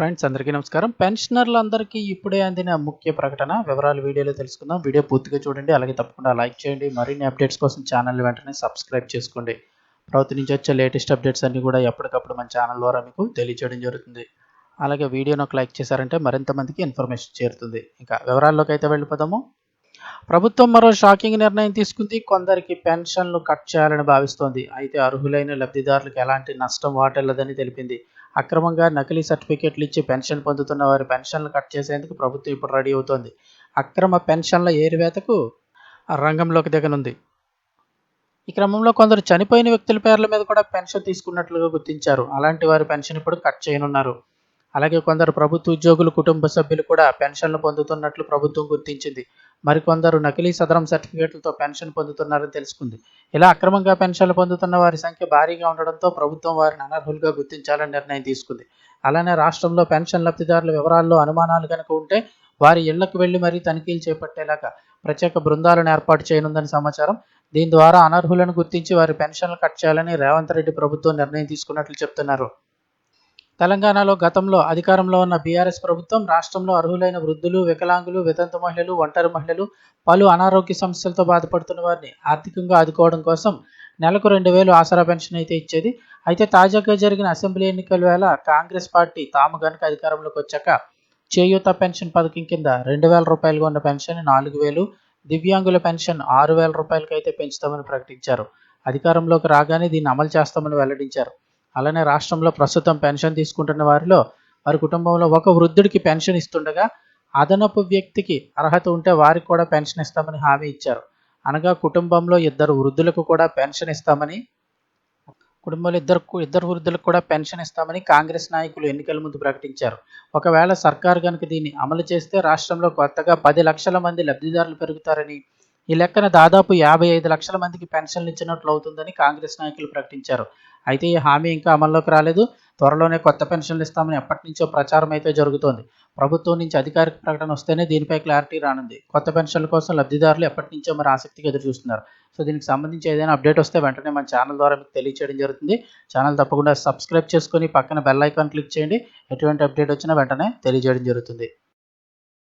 Friends అందరికీ నమస్కారం. పెన్షనర్లందరికీ ఇప్పుడే అందిన ముఖ్య ప్రకటన వివరాలు వీడియోలో తెలుసుకుందాం. వీడియో పూర్తిగా చూడండి అలాగే తప్పకుండా లైక్ చేయండి. మరిన్ని అప్డేట్స్ కోసం ఛానల్ వెంటనే సబ్స్క్రైబ్ చేసుకోండి. ప్రభుత్వం నుంచి వచ్చే లేటెస్ట్ అప్డేట్స్ అన్ని కూడా ఎప్పటికప్పుడు మన ఛానల్ ద్వారా మీకు తెలియచేయడం జరుగుతుంది. అలాగే వీడియోను ఒక లైక్ చేశారంటే మరింత మందికి ఇన్ఫర్మేషన్ చేరుతుంది. ఇంకా వివరాల్లోకి అయితే వెళ్ళిపోదాము. ప్రభుత్వం మరో షాకింగ్ నిర్ణయం తీసుకుంది. కొందరికి పెన్షన్లు కట్ చేయాలని భావిస్తోంది. అయితే అర్హులైన లబ్ధిదారులకు ఎలాంటి నష్టం వాటిల్లదని తెలిపింది. అక్రమంగా నకిలీ సర్టిఫికేట్లు ఇచ్చి పెన్షన్ పొందుతున్న వారి పెన్షన్లు కట్ చేసేందుకు ప్రభుత్వం ఇప్పుడు రెడీ అవుతోంది. అక్రమ పెన్షన్ల ఏరివేతకు రంగంలోకి దిగనుంది. ఈ క్రమంలో కొందరు చనిపోయిన వ్యక్తుల పేర్ల మీద కూడా పెన్షన్ తీసుకున్నట్లుగా గుర్తించారు. అలాంటి వారి పెన్షన్ ఇప్పుడు కట్ చేయనున్నారు. అలాగే కొందరు ప్రభుత్వ ఉద్యోగులు కుటుంబ సభ్యులు కూడా పెన్షన్లు పొందుతున్నట్లు ప్రభుత్వం గుర్తించింది. మరికొందరు నకిలీ సదరం సర్టిఫికేట్లతో పెన్షన్ పొందుతున్నారని తెలుసుకుంది. ఇలా అక్రమంగా పెన్షన్లు పొందుతున్న వారి సంఖ్య భారీగా ఉండడంతో ప్రభుత్వం వారిని అనర్హులుగా గుర్తించాలని నిర్ణయం తీసుకుంది. అలానే రాష్ట్రంలో పెన్షన్ లబ్ధిదారుల వివరాల్లో అనుమానాలు కనుక ఉంటే వారి ఇళ్ళకు వెళ్ళి మరీ తనిఖీలు చేపట్టేలాగా ప్రత్యేక బృందాలను ఏర్పాటు చేయనుందని సమాచారం. దీని ద్వారా అనర్హులను గుర్తించి వారి పెన్షన్లు కట్ చేయాలని రేవంత్ రెడ్డి ప్రభుత్వం నిర్ణయం తీసుకున్నట్లు చెప్తున్నారు. తెలంగాణలో గతంలో అధికారంలో ఉన్న బీఆర్ఎస్ ప్రభుత్వం రాష్ట్రంలో అర్హులైన వృద్ధులు వికలాంగులు వితంతు మహిళలు ఒంటరి మహిళలు పలు అనారోగ్య సమస్యలతో బాధపడుతున్న వారిని ఆర్థికంగా ఆదుకోవడం కోసం నెలకు రెండు వేలు ఆసరా పెన్షన్ అయితే ఇచ్చేది. అయితే తాజాగా జరిగిన అసెంబ్లీ ఎన్నికల వేళ కాంగ్రెస్ పార్టీ తాము గనుక అధికారంలోకి వచ్చాక చేయూత పెన్షన్ పథకం కింద రెండు వేల రూపాయలుగా ఉన్న పెన్షన్ నాలుగు వేలు దివ్యాంగుల పెన్షన్ ఆరు వేల రూపాయలకి అయితే పెంచుతామని ప్రకటించారు. అధికారంలోకి రాగానే దీన్ని అమలు చేస్తామని వెల్లడించారు. అలానే రాష్ట్రంలో ప్రస్తుతం పెన్షన్ తీసుకుంటున్న వారిలో వారి కుటుంబంలో ఒక వృద్ధుడికి పెన్షన్ ఇస్తుండగా అదనపు వ్యక్తికి అర్హత ఉంటే వారికి కూడా పెన్షన్ ఇస్తామని హామీ ఇచ్చారు. అనగా కుటుంబంలో ఇద్దరు వృద్ధులకు కూడా పెన్షన్ ఇస్తామని కుటుంబంలో ఇద్దరు ఇద్దరు వృద్ధులకు కూడా పెన్షన్ ఇస్తామని కాంగ్రెస్ నాయకులు ఎన్నికల ముందు ప్రకటించారు. ఒకవేళ సర్కారు కనుక దీన్ని అమలు చేస్తే రాష్ట్రంలో కొత్తగా పది లక్షల మంది లబ్ధిదారులు పెరుగుతారని ఈ లెక్కన దాదాపు యాభై ఐదు లక్షల మందికి పెన్షన్లు ఇచ్చినట్లు అవుతుందని కాంగ్రెస్ నాయకులు ప్రకటించారు. అయితే ఈ హామీ ఇంకా అమల్లోకి రాలేదు. త్వరలోనే కొత్త పెన్షన్లు ఇస్తామని ఎప్పటి నుంచో ప్రచారం అయితే జరుగుతోంది. ప్రభుత్వం నుంచి అధికారిక ప్రకటన వస్తేనే దీనిపై క్లారిటీ రానుంది. కొత్త పెన్షన్ల కోసం లబ్ధిదారులు ఎప్పటి నుంచో మరి ఆసక్తిగా ఎదురు చూస్తున్నారు సో దీనికి సంబంధించి ఏదైనా అప్డేట్ వస్తే వెంటనే మన ఛానల్ ద్వారా మీకు తెలియచేయడం జరుగుతుంది. ఛానల్ తప్పకుండా సబ్స్క్రైబ్ చేసుకొని పక్కన బెల్ ఐకాన్ క్లిక్ చేయండి. ఎటువంటి అప్డేట్ వచ్చినా వెంటనే తెలియజేయడం జరుగుతుంది.